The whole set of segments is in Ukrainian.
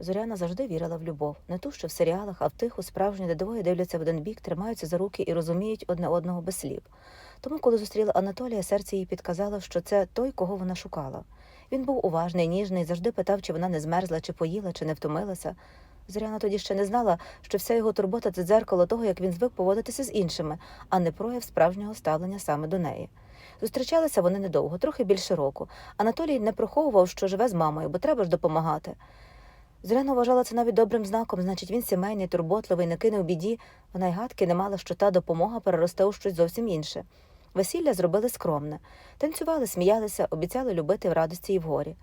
Зоряна завжди вірила в любов, не ту, що в серіалах, а в тиху, справжню, де двоє дивляться в один бік, тримаються за руки і розуміють одне одного без слів. Тому, коли зустріла Анатолія, серце їй підказало, що це той, кого вона шукала. Він був уважний, ніжний, завжди питав, чи вона не змерзла, чи поїла, чи не втомилася. Зоряна тоді ще не знала, що вся його турбота це дзеркало того, як він звик поводитися з іншими, а не прояв справжнього ставлення саме до неї. Зустрічалися вони недовго, трохи більше року. Анатолій не приховував, що живе з мамою, бо треба ж допомагати. Зоряна вважала це навіть добрим знаком, значить, він сімейний, турботливий, не кине в біді. Вона й гадки не мала, що та допомога переросте у щось зовсім інше. Весілля зробили скромне. Танцювали, сміялися, обіцяли любити в радості і в горі.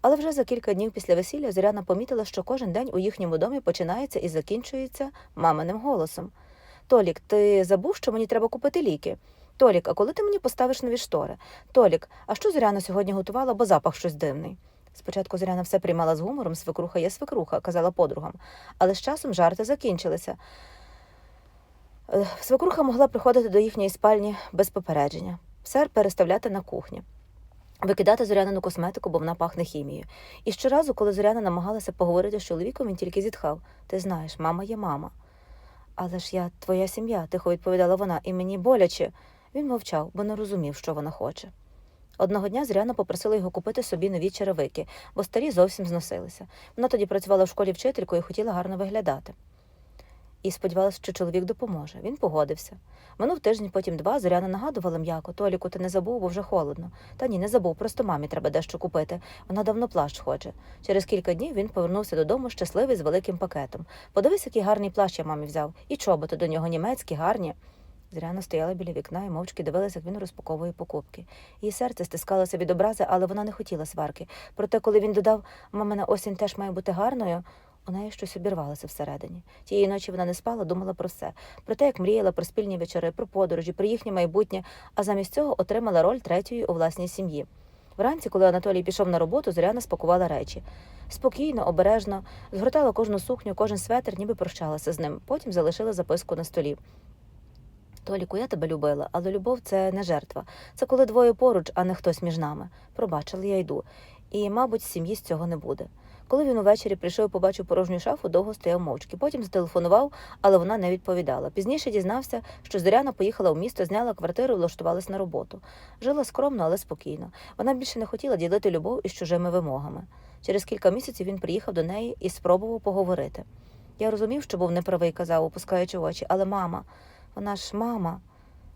Але вже за кілька днів після весілля Зоряна помітила, що кожен день у їхньому домі починається і закінчується маминим голосом. Толік, ти забув, що мені треба купити ліки? Толік, а коли ти мені поставиш нові штори? Толік, а що Зоряна сьогодні готувала, бо запах щось дивний? Спочатку Зоряна все приймала з гумором, свекруха є свекруха, казала подругам, але з часом жарти закінчилися. Е, Свекруха могла приходити до їхньої спальні без попередження, все переставляти на кухні, викидати зорянину косметику, бо вона пахне хімією. І щоразу, коли Зоряна намагалася поговорити з чоловіком, він тільки зітхав: Ти знаєш, мама є мама. Але ж я твоя сім'я, тихо відповідала вона, і мені боляче. Він мовчав, бо не розумів, що вона хоче. Одного дня Зоряна попросила його купити собі нові черевики, бо старі зовсім зносилися. Вона тоді працювала в школі вчителькою і хотіла гарно виглядати. І сподівалася, що чоловік допоможе. Він погодився. Минув тиждень, потім два. Зоряна нагадувала м'яко. Толіку, ти не забув, бо вже холодно. Та ні, не забув, просто мамі треба дещо купити. Вона давно плащ хоче. Через кілька днів він повернувся додому щасливий з великим пакетом. Подивись, який гарний плащ я мамі взяв. І чоботи до нього німецькі, гарні. Зоряна стояла біля вікна і мовчки дивилася, як він розпаковує покупки. Її серце стискалося від образи, але вона не хотіла сварки. Проте, коли він додав, мамина осінь теж має бути гарною, у неї щось обірвалося всередині. Тієї ночі вона не спала, думала про все, про те, як мріяла про спільні вечори, про подорожі, про їхнє майбутнє, а замість цього отримала роль третьої у власній сім'ї. Вранці, коли Анатолій пішов на роботу, Зоряна спакувала речі. Спокійно, обережно, згортала кожну сукню, кожен светр, ніби прощалася з ним. Потім залишила записку на столі. Толіку, я тебе любила, але любов це не жертва. Це коли двоє поруч, а не хтось між нами. Пробачила, я йду. І, мабуть, сім'ї з цього не буде. Коли він увечері прийшов і побачив порожню шафу, довго стояв мовчки. Потім зателефонував, але вона не відповідала. Пізніше дізнався, що Зоряна поїхала в місто, зняла квартиру і влаштувалась на роботу. Жила скромно, але спокійно. Вона більше не хотіла ділити любов із чужими вимогами. Через кілька місяців він приїхав до неї і спробував поговорити. Я розумів, що був неправий, казав, опускаючи очі, але мама, вона ж мама.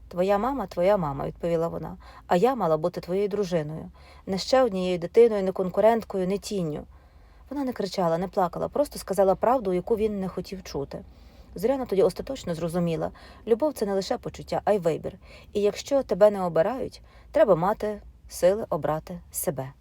Твоя мама, твоя мама, відповіла вона. А я мала бути твоєю дружиною, не ще однією дитиною, не конкуренткою, не тінню. Вона не кричала, не плакала, просто сказала правду, яку він не хотів чути. Зоряна тоді остаточно зрозуміла любов це не лише почуття, а й вибір. І якщо тебе не обирають, треба мати сили обрати себе.